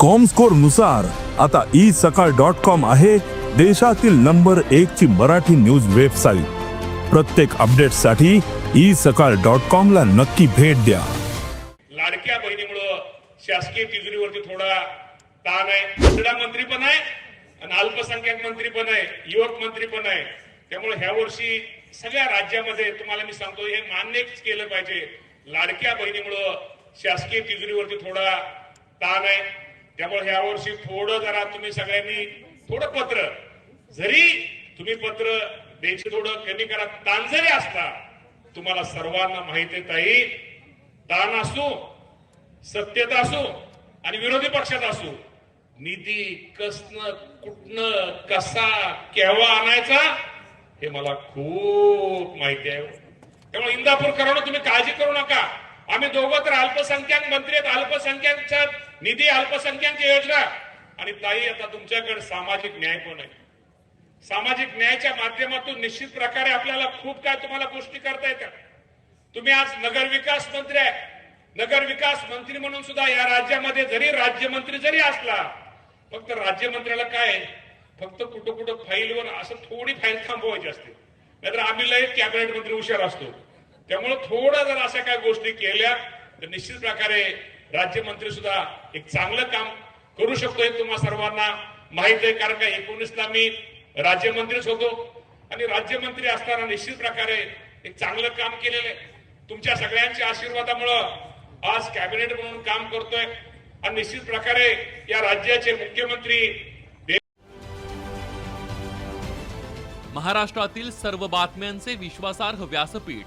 कॉमस्कोरनुसार आता ई सकाळ dot com आहे देशातील नंबर एक ची मराठी न्यूज वेबसाईट प्रत्येक अपडेटसाठी ई सकाळ डॉट कॉम ला नक्की भेट द्या. लाडक्या बहिणीमुळं शासकीय तिजोरीवरती थोडा ताण आहे. क्रीडा मंत्री पण आहे आणि अल्पसंख्याक मंत्री पण आहे युवक मंत्री पण आहे. त्यामुळे ह्या वर्षी सगळ्या राज्यामध्ये तुम्हाला मी सांगतो हे मान्यच केलं पाहिजे. लाडक्या बहिणीमुळं शासकीय तिजोरीवरती थोडा ताण आहे. त्यामुळे ह्या वर्षी थोडं जरा तुम्ही सगळ्यांनी थोडं पत्र जरी तुम्ही पत्र द्यायची थोडं कमी करा ताण जरी असला तुम्हाला सर्वांना माहिती आहे ताई ताण असो सत्यता असो आणि विरोधी पक्षात असो निधी कसनं कुठनं कसा केव्हा आणायचा हे मला खूप माहिती आहे. त्यामुळे इंदापूरकरांना तुम्ही काळजी करू नका. आम्ही दोघं तर अल्पसंख्याक मंत्री आहेत. अल्पसंख्याकच्या निधी अल्पसंख्याक योजना. आणि ताई आता तुमच्याकडे सामाजिक न्याय पण आहे. सामाजिक न्यायाच्या माध्यमातून निश्चित प्रकारे आपल्याला खूप काय तुम्हाला गोष्टी करता येतात. तुम्ही आज नगर विकास मंत्री आहे. नगर विकास मंत्री म्हणून सुद्धा या राज्यामध्ये जरी राज्यमंत्री जरी असला फक्त राज्यमंत्र्याला काय फक्त कुठं कुठं फाईलवर असं थोडी फाईल थांबवायची असते. नाहीतर आम्ही लय कॅबिनेट मंत्री हुशार असतो. त्यामुळे थोडं जर अशा काही गोष्टी केल्या तर निश्चित प्रकारे राज्यमंत्री सुद्धा एक चांगलं काम करू शकतो हे तुम्हा सर्वांना माहीत आहे. कारण का एकोणीसला मी राज्यमंत्रीच होतो. आणि राज्यमंत्री असताना निश्चित प्रकारे एक चांगलं काम केलेलं आहे. तुमच्या सगळ्यांच्या आशीर्वादामुळं आज कॅबिनेट म्हणून काम करतोय. आणि निश्चित प्रकारे या राज्याचे मुख्यमंत्री महाराष्ट्रातील सर्व बातम्यांचे विश्वासार्ह व्यासपीठ